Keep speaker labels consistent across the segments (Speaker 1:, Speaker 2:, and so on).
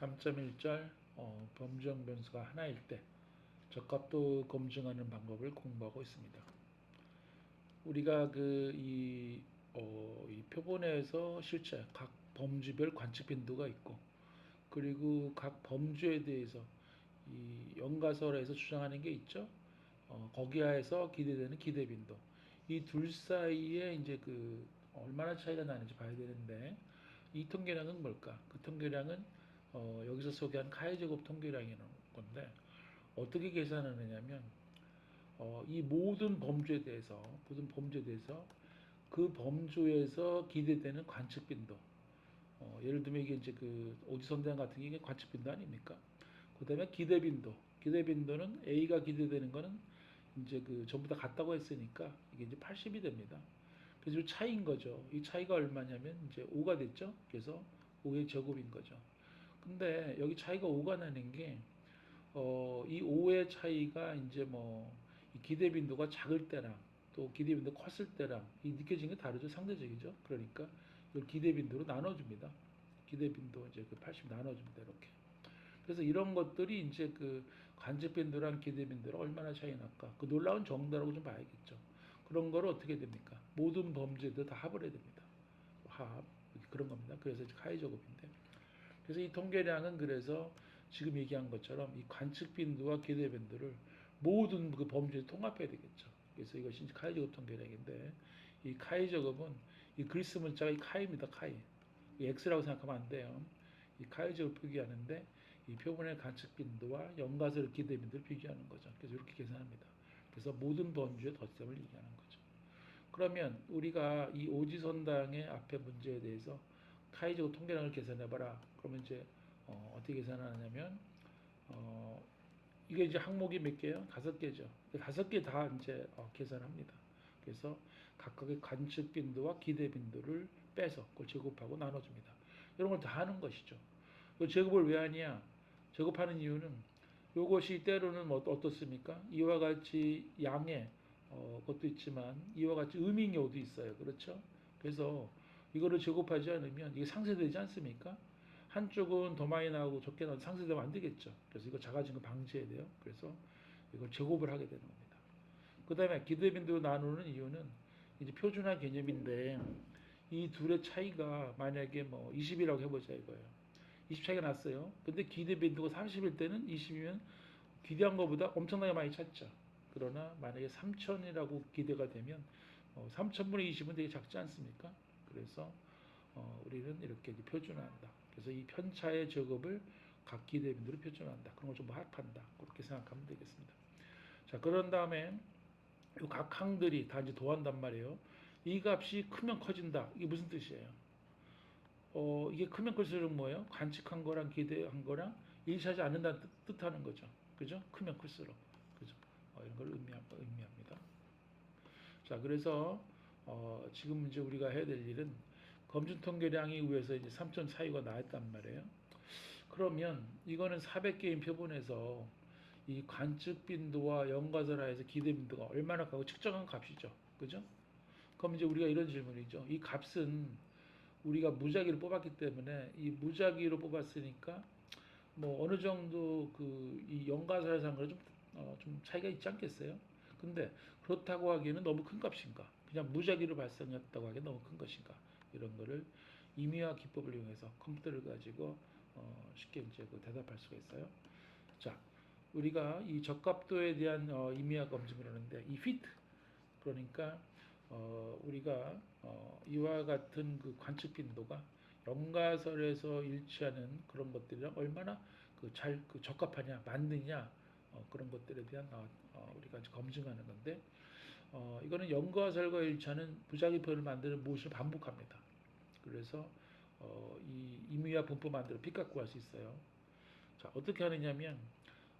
Speaker 1: 3.1절 어, 범정 변수가 하나일 때 적합도 검증하는 방법을 공부하고 있습니다. 우리가 그이 어, 이 표본에서 실제 각 범주별 관측 빈도가 있고 그리고 각 범주에 대해서 이 연가설에서 주장하는 게 있죠. 어, 거기하에서 기대되는 기대 빈도 이 둘 사이에 이제 그 얼마나 차이가 나는지 봐야 되는데 이 통계량은 뭘까? 그 통계량은 어, 여기서 소개한 카이 제곱 통계량이라는 건데 어떻게 계산하느냐면 어, 이 모든 범주에 대해서 모든 범주에 대해서 그 범주에서 기대되는 관측 빈도 어, 예를 들면 이게 이제 그 오지선대장 같은 게 관측 빈도 아닙니까? 그다음에 기대 빈도 기대 빈도는 A가 기대되는 거는 이제 그 전부 다 같다고 했으니까 이게 이제 80이 됩니다. 그래서 이 차이인 거죠. 이 차이가 얼마냐면 이제 5가 됐죠. 그래서 5의 제곱인 거죠. 근데 여기 차이가 5가 나는 게, 어, 이 5의 차이가 이제 뭐, 이 기대 빈도가 작을 때랑 또 기대 빈도 컸을 때랑 이 느껴지는 게 다르죠. 상대적이죠. 그러니까 이걸 기대 빈도로 나눠줍니다. 기대 빈도 이제 그 80 나눠줍니다. 이렇게. 그래서 이런 것들이 이제 그 관측 빈도랑 기대 빈도랑 얼마나 차이 날까. 그 놀라운 정도라고 좀 봐야겠죠. 그런 거를 어떻게 됩니까? 모든 범죄들 다 합을 해야 됩니다. 합. 그런 겁니다. 그래서 이제 카이 작업인데. 그래서 이 통계량은 그래서 지금 얘기한 것처럼 이 관측 빈도와 기대 빈도를 모든 그 범죄에 통합해야 되겠죠. 그래서 이것이 이제 카이 작업 통계량인데 이 카이 작업은 이 그리스 문자가 이 카이입니다. 카이. 이 X라고 생각하면 안 돼요. 이 카이 작업을 표기하는데 이 표본의 관측 빈도와 연가설 기대 빈도를 비교하는 거죠. 그래서 이렇게 계산합니다. 그래서 모든 범주의 덧셈을 얘기하는 거죠. 그러면 우리가 이 오지선당의 앞에 문제에 대해서 카이제곱 통계량을 계산해봐라. 그러면 이제 어, 어떻게 계산하냐면 어, 이게 이제 항목이 몇 개예요? 다섯 개죠. 다섯 개 다 이제 어, 계산합니다. 그래서 각각의 관측 빈도와 기대 빈도를 빼서 그걸 제곱하고 나눠줍니다. 이런 걸 다 하는 것이죠. 이 제곱을 왜 하냐? 제곱하는 이유는 이것이 때로는 뭐 어떻습니까? 이와 같이 양의 어, 것도 있지만 이와 같이 음인 경우도 있어요. 그렇죠? 그래서 이거를 제곱하지 않으면 이게 상쇄되지 않습니까? 한쪽은 더 많이 나오고 적게 나오고 상쇄되면 안 되겠죠. 그래서 이거 작아진 거 방지해야 돼요. 그래서 이걸 제곱을 하게 되는 겁니다. 그 다음에 기대빈도 나누는 이유는 이제 표준화 개념인데 이 둘의 차이가 만약에 뭐 20이라고 해보자 이거예요. 20 차이가 났어요. 근데 기대빈도가 30일 때는 20이면 기대한 것보다 엄청나게 많이 찼죠. 그러나 만약에 3천이라고 기대가 되면 어, 3천분의 20은 되게 작지 않습니까? 그래서 어, 우리는 이렇게 표준화한다. 그래서 이 편차의 작업을 각 기대빈도로 표준화한다. 그런 걸 좀 합한다. 그렇게 생각하면 되겠습니다. 자, 그런 다음에 이각 항들이 다 이제 도한단 말이에요. 이 값이 크면 커진다. 이게 무슨 뜻이에요? 어, 이게 크면 클수록 뭐예요? 관측한 거랑 기대한 거랑 일치하지 않는다는 뜻, 뜻하는 거죠. 그죠? 크면 클수록. 그죠? 어, 이런 걸 의미합, 의미합니다. 자, 그래서 어, 지금 이제 우리가 해야 될 일은 검증 통계량이 위에서 이제 3.42가 나왔단 말이에요. 그러면 이거는 400개인 표본에서 이 관측 빈도와 연가설하에서 기대 빈도가 얼마나 가고 측정한 값이죠. 그죠? 그럼 이제 우리가 이런 질문이죠. 이 값은 우리가 무작위로 뽑았기 때문에 이 무작위로 뽑았으니까 뭐 어느 정도 그 이 연가설상 좀, 어, 좀 차이가 있지 않겠어요? 근데 그렇다고 하기에는 너무 큰 값인가? 그냥 무작위로 발생했다고 하기엔 너무 큰 것인가? 이런 거를 임의화 기법을 이용해서 컴퓨터를 가지고 어, 쉽게 이제 그 대답할 수가 있어요. 자, 우리가 이 적합도에 대한 어, 임의화 검증을 하는데 이 fit 그러니까 어, 우리가 어, 이와 같은 그 관측 빈도가 연가설에서 일치하는 그런 것들이랑 얼마나 그 잘 그 적합하냐 맞느냐 어, 그런 것들에 대한 어, 어, 우리가 검증하는 건데 어, 이거는 연가설과 일치하는 부작위표를 만드는 무엇을 반복합니다. 그래서 어, 이 임의와 분포 만들어 픽 갖고 할수 있어요. 자 어떻게 하느냐면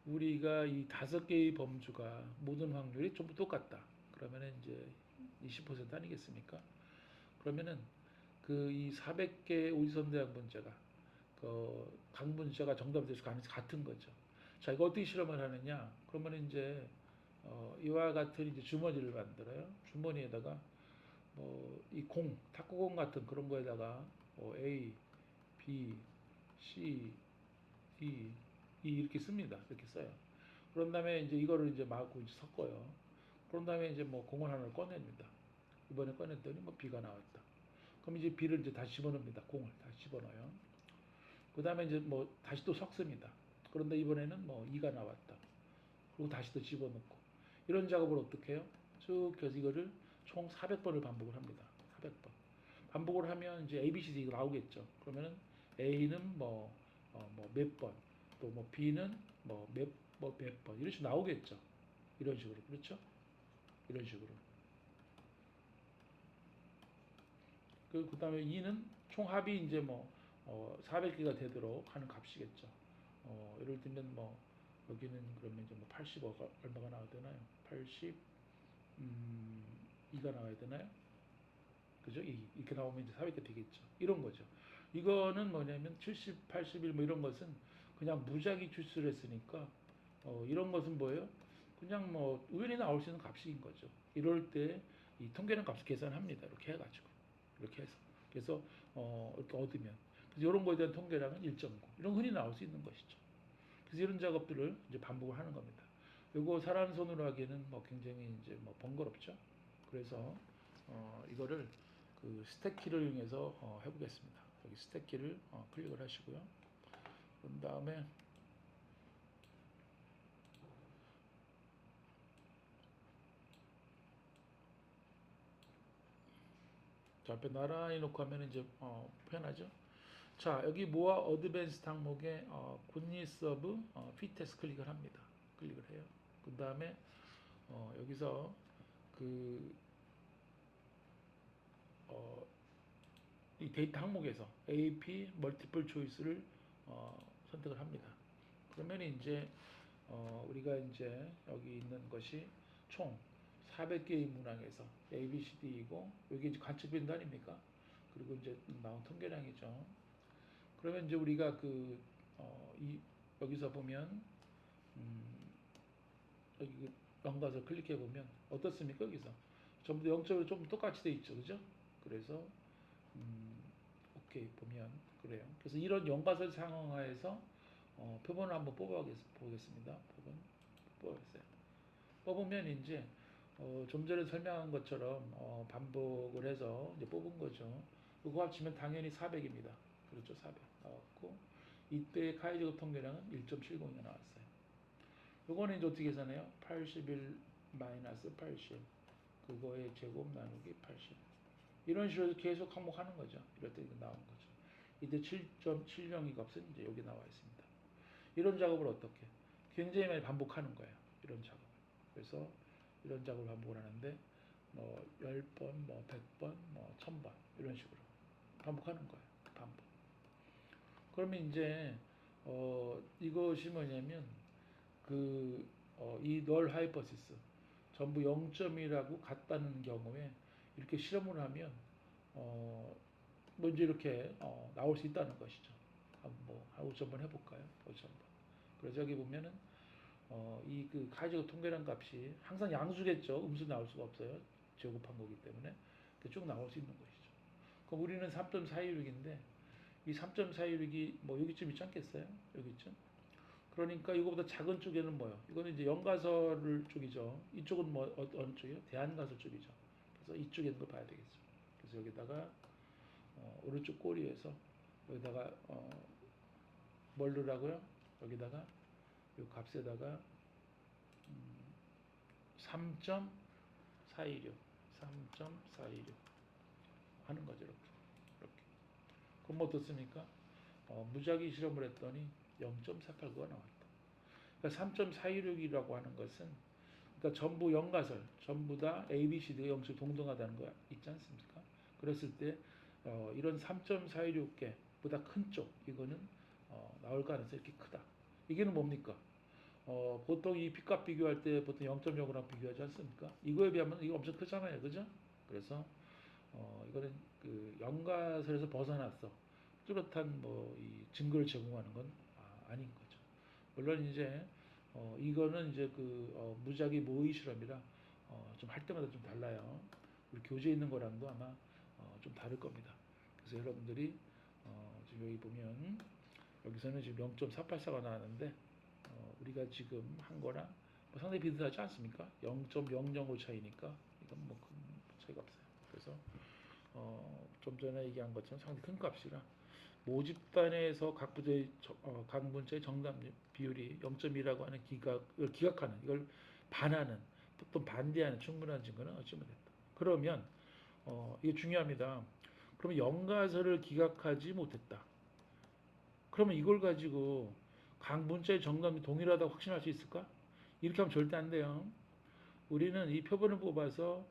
Speaker 1: 우리가 이 다섯 개의 범주가 모든 확률이 전부 똑같다. 그러면은 이제 20% 아니겠습니까? 그러면은 그 이 400개 오지선대학 문제가 그각 문제가 정답이 돼서 같은 거죠. 자, 이거 어떻게 실험을 하느냐? 그러면 이제 어, 이와 같은 이제 주머니를 만들어요. 주머니에다가 뭐 이 공, 탁구공 같은 그런 거에다가 뭐 A, B, C, D E 이렇게 씁니다. 이렇게 써요. 그런 다음에 이제 이거를 이제 마구 이제 섞어요. 그런 다음에 이제 뭐 공을 하나를 꺼냅니다. 이번에 꺼냈더니 뭐 B가 나왔다. 그럼 이제 B를 이제 다시 집어넣습니다. 공을 다시 집어넣어요. 그 다음에 이제 뭐 다시 또 섞습니다. 그런데 이번에는 뭐 2가 나왔다. 그리고 다시 또 집어넣고 이런 작업을 어떻게 해요? 쭉 이거를 총 400번을 반복을 합니다. 400번. 반복을 하면 이제 A, B, C, D가 나오겠죠. 그러면은 A는 뭐, 어, 뭐 몇 번, 또 뭐 B는 뭐 몇, 뭐 몇 번, 이런 식으로 나오겠죠. 이런 식으로. 그렇죠? 이런 식으로. 그, 그 다음에 2는 총합이 이제 뭐, 어, 400개가 되도록 하는 값이겠죠. 어, 예를 들면 뭐, 여기는 그러면 이제 뭐 80억 얼마가 나와야 되나요? 80, 음, 2가 나와야 되나요? 그죠? 이, 이렇게 나오면 이제 400개 되겠죠. 이런 거죠. 이거는 뭐냐면 70, 81 뭐 이런 것은 그냥 무작위 추수를 했으니까 어, 이런 것은 뭐예요? 그냥 뭐 우연히 나올 수 있는 값인 거죠. 이럴 때 이 통계는 값을 계산합니다. 이렇게 해가지고 이렇게 해서 그래서 어, 이렇게 얻으면 그래서 이런 거에 대한 통계량은 1.9 이런 거 흔히 나올 수 있는 것이죠. 그래서 이런 작업들을 이제 반복을 하는 겁니다. 이거 사람 손으로 하기에는 뭐 굉장히 이제 뭐 번거롭죠. 그래서 어, 이거를 그 스택 키를 이용해서 어, 해보겠습니다. 여기 스택 키를 어, 클릭을 하시고요. 그런 다음에 자, 앞에 나란히 놓고 하면 이제 어, 표현하죠. 자, 여기 모아 어드밴스 항목에 어, 굿니 서브 어, 피테스 클릭을 합니다. 클릭을 해요. 그 다음에 어, 여기서 그 어, 이 데이터 항목에서 AP 멀티플 초이스를 어, 선택을 합니다. 그러면 이제 어, 우리가 이제 여기 있는 것이 총 400개의 문항에서 A, B, C, D이고 여기 이제 관측 빈도 아닙니까? 그리고 이제 나온 통계량이죠. 그러면 이제 우리가 그 어, 이, 여기서 보면 음, 여기 그 연관을 클릭해 보면 어떻습니까? 여기서 전부 다 0점으로 좀 똑같이 돼 있죠, 그죠? 그래서 음, 오케이 보면 그래요. 그래서 이런 연관을 상황하에서 어, 표본을 한번 뽑아 보겠습니다. 표본 뽑아보세요. 뽑으면 이제 어, 좀 전에 설명한 것처럼 어, 반복을 해서 이제 뽑은 거죠. 그거 합치면 당연히 400입니다. 그렇죠, 400 나왔고 이때 카이저급 통계량은 1.70이 나왔어요. 요거는 이제 어떻게 계산해요? 81 마이너스 80 그거의 제곱 나누기 80 이런 식으로 계속 항목하는 거죠. 이럴 때 이거 나온 거죠. 이때 7.70이 값은 이제 여기 나와 있습니다. 이런 작업을 어떻게? 굉장히 많이 반복하는 거예요. 이런 작업. 그래서 이런 작업을 반복을 하는데 뭐 10번, 뭐 100번, 뭐 1000번 이런 식으로 반복하는 거예요. 반복. 그러면 이제 어 이것이 뭐냐면 그 어, 이널 하이퍼시스 전부 0점이라고 같다는 경우에 이렇게 실험을 하면 어 먼저 이렇게 어, 나올 수 있다는 것이죠. 한번 뭐 5점 해볼까요? 5점 그래서 여기 보면은 어, 이그 카이저 통계량 값이 항상 양수겠죠. 음수 나올 수가 없어요. 제곱한 거기 때문에 쭉 나올 수 있는 것이죠. 그럼 우리는 3.416인데 이 3.416이 뭐 여기쯤 있지 않겠어요? 여기쯤. 그러니까 이거보다 작은 쪽에는 뭐요? 이거는 이제 연가설 쪽이죠. 이쪽은 뭐 어, 어느 쪽이요? 대한가설 쪽이죠. 그래서 이쪽에 있는 걸 봐야 되겠죠. 그래서 여기다가 어, 오른쪽 꼬리에서 여기다가 어, 뭘 넣으라고요? 여기다가 이 값에다가 음, 3.416 3.416 하는 거죠 이렇게 그럼 어떻습니까? 어, 무작위 실험을 했더니 0.489가 나왔다. 그러니까 3.416이라고 하는 것은 그러니까 전부 연가설, 전부 다 A, B, C, D가 0씩 동등하다는 거 있지 않습니까? 그랬을 때 어, 이런 3.416개보다 큰 쪽 이거는 어, 나올 가능성이 이렇게 크다. 이게는 뭡니까? 어, 보통 이 B값 비교할 때 보통 0.05랑 비교하지 않습니까? 이거에 비하면 이거 엄청 크잖아요. 그죠? 그래서 어, 이거는 그 연가설에서 벗어났어. 뚜렷한 뭐 이 증거를 제공하는 건 아, 닌 거죠. 물론 이제 어, 이거는 이제 그 어, 무작위 모의 실험이라 어, 좀 할 때마다 좀 달라요. 우리 교재에 있는 거랑도 아마 어, 좀 다를 겁니다. 그래서 여러분들이 어, 지금 여기 보면 여기서는 지금 0.484가 나왔는데 어, 우리가 지금 한 거랑 뭐 상당히 비슷하지 않습니까? 0.005 차이니까 이건 뭐큰 차이가 없어요. 그래서 어, 좀 전에 얘기한 것처럼 상당히 큰 값이라 모집단에서 각 부대의 저- 어, 각 문제의 정답 비율이 0.2라고 하는 기각을 기각하는 이걸 반하는 또 반대하는 충분한 증거는 얻지 못했다. 그러면 어, 이게 중요합니다. 그러면 연가설을 기각하지 못했다. 그러면 이걸 가지고 각 문자의 정답이 동일하다고 확신할 수 있을까? 이렇게 하면 절대 안 돼요. 우리는 이 표본을 뽑아서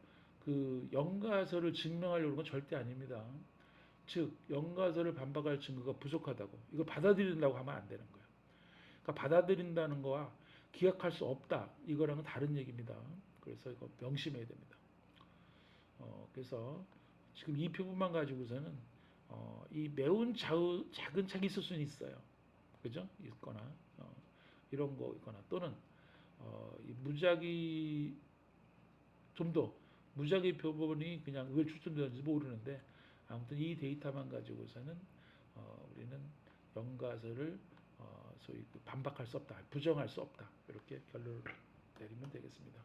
Speaker 1: 그 연가설을 증명하려는 건 절대 아닙니다. 즉 연가설을 반박할 증거가 부족하다고 이걸 받아들인다고 하면 안 되는 거예요. 그러니까 받아들인다는 거와 기각할 수 없다 이거랑은 다른 얘기입니다. 그래서 이거 명심해야 됩니다. 어, 그래서 지금 이 표본만 가지고서는 어, 이 매운 좌우, 작은 차이 있을 수는 있어요. 그죠? 있거나 어, 이런 거 있거나 또는 어, 이 무작위 좀더 무작위 표본이 그냥 왜 추천되는지 모르는데 아무튼 이 데이터만 가지고서는 어, 우리는 연가설을 어, 소위 그 반박할 수 없다, 부정할 수 없다 이렇게 결론을 내리면 되겠습니다.